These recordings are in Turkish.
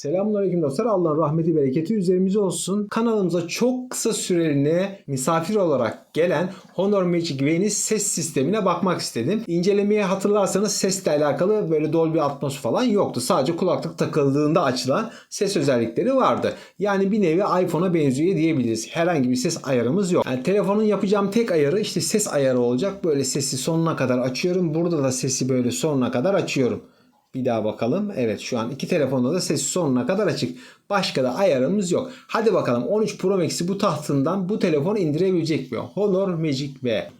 Selamünaleyküm dostlar. Allah'ın rahmeti bereketi üzerimize olsun. Kanalımıza çok kısa süreliğine misafir olarak gelen Honor Magic W'nin ses sistemine bakmak istedim. İncelemeye hatırlarsanız sesle alakalı böyle Dolby Atmos falan yoktu. Sadece kulaklık takıldığında açılan ses özellikleri vardı. Yani bir nevi iPhone'a benziyor diyebiliriz. Herhangi bir ses ayarımız yok. Yani telefonun yapacağım tek ayarı işte ses ayarı olacak. Böyle sesi sonuna kadar açıyorum. Burada da sesi böyle sonuna kadar açıyorum. Bir daha bakalım. Evet şu an iki telefonda da sesi sonuna kadar açık. Başka da ayarımız yok. Hadi bakalım 13 Pro Max'i bu tahtından bu telefon indirebilecek mi? Honor Magic V.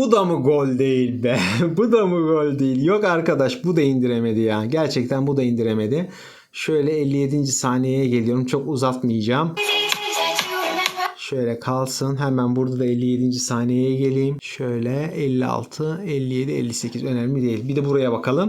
Bu da mı gol değil be? bu da mı gol değil? Yok arkadaş bu da indiremedi ya. Gerçekten bu da indiremedi. Şöyle 57. saniyeye geliyorum. Çok uzatmayacağım. Şöyle kalsın. Hemen burada da 57. saniyeye geleyim. Şöyle 56, 57, 58 önemli değil. Bir de buraya bakalım.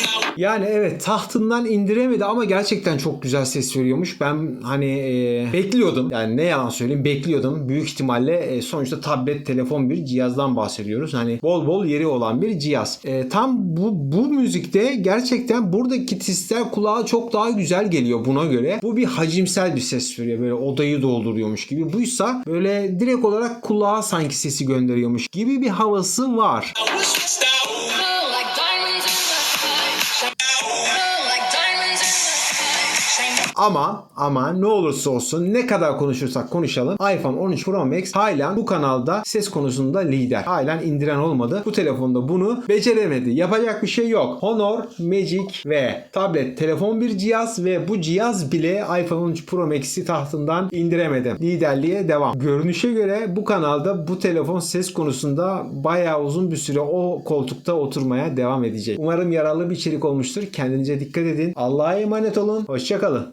Yani evet tahtından indiremedi ama gerçekten çok güzel ses veriyormuş. Ben hani e, bekliyordum. Yani ne yalan söyleyeyim bekliyordum. Büyük ihtimalle e, sonuçta tablet, telefon bir cihazdan bahsediyoruz. Hani bol bol yeri olan bir cihaz. E, tam bu bu müzikte gerçekten buradaki tisler kulağa çok daha güzel geliyor buna göre. Bu bir hacimsel bir ses veriyor. Böyle odayı dolduruyormuş gibi. Buysa böyle direkt olarak kulağa sanki sesi gönderiyormuş gibi bir havası var. Ama ama ne olursa olsun ne kadar konuşursak konuşalım iPhone 13 Pro Max halen bu kanalda ses konusunda lider. Halen indiren olmadı. Bu telefonda bunu beceremedi. Yapacak bir şey yok. Honor Magic ve tablet telefon bir cihaz ve bu cihaz bile iPhone 13 Pro Max'i tahtından indiremedi. Liderliğe devam. Görünüşe göre bu kanalda bu telefon ses konusunda bayağı uzun bir süre o koltukta oturmaya devam edecek. Umarım yararlı bir içerik olmuştur. Kendinize dikkat edin. Allah'a emanet olun. Hoşçakalın.